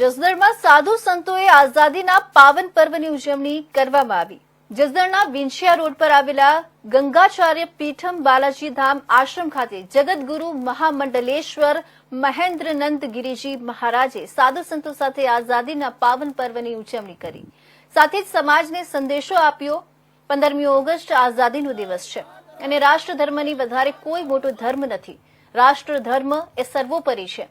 જસદણમાં સાધુ સંતોએ આઝાદીના પાવન પર્વની ઉજવણી કરવામાં આવી. જસદણના વિંછિયા રોડ પર આવેલા ગંગાચાર્ય પીઠમ બાલાજી ધામ આશ્રમ ખાતે જગતગુરુ મહામંડલેશ્વર મહેન્દ્રનંદ ગિરિજી મહારાજે સાધુ સંતો સાથે આઝાદીના પાવન પર્વની ઉજવણી કરી. સાથે જ સમાજને સંદેશો આપ્યો, પંદરમી ઓગસ્ટ આઝાદીનો દિવસ છે અને રાષ્ટ્ર ધર્મની વધારે કોઈ મોટો ધર્મ નથી. રાષ્ટ્ર ધર્મ એ સર્વોપરી છે.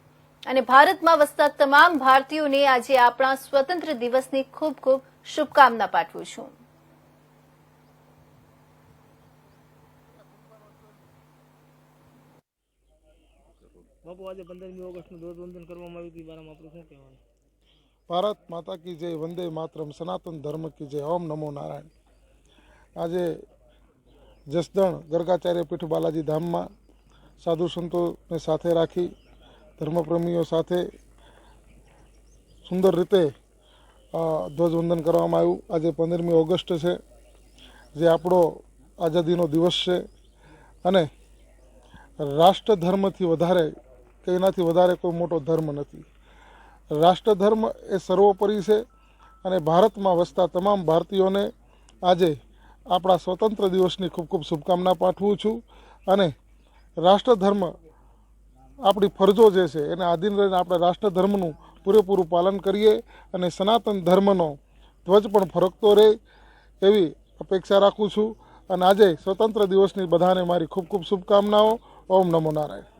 અને ભારતમાં વસતા તમામ ભારતીયોને આજે આપણા સ્વતંત્ર દિવસની ખૂબ ખૂબ શુભકામના પાઠવું છું. બાપુ આજે પંદરમી ઓગસ્ટનું ધ્વજવંદન કરવામાં આવ્યું હતું. બારામાં આપણું શું કહેવાનું? ભારત માતા કી જય વંદે માતરમ સનાતન ધર્મ કી જય ઓમ નમો નારાયણ. આજે જસદણ ગરગાચાર્ય પીઠ બાલાજી ધામમાં સાધુ સંતોને સાથે રાખી ધર્મપ્રેમીઓ સાથે સુંદર રીતે ધ્વજવંદન કરવામાં આવ્યું. આજે પંદરમી ઓગસ્ટ છે, જે આપણો આઝાદીનો દિવસ છે. અને રાષ્ટ્ર ધર્મથી વધારે, કે એનાથી વધારે કોઈ મોટો ધર્મ નથી. રાષ્ટ્રધર્મ એ સર્વોપરી છે અને ભારતમાં વસતા તમામ ભારતીયોને આજે આપણા સ્વતંત્ર દિવસની ખૂબ ખૂબ શુભકામના પાઠવું છું. અને રાષ્ટ્રધર્મ આપણી ફરજો જે છે, એને આધીન રહીને આપણે રાષ્ટ્રધર્મનું પૂરેપૂરું પાલન કરીએ અને સનાતન ધર્મનો ધ્વજ પણ ફરકતો રહે એવી અપેક્ષા રાખું છું. અને આજે સ્વતંત્ર દિવસની બધાને મારી ખૂબ ખૂબ શુભકામનાઓ. ઓમ નમો નારાયણ.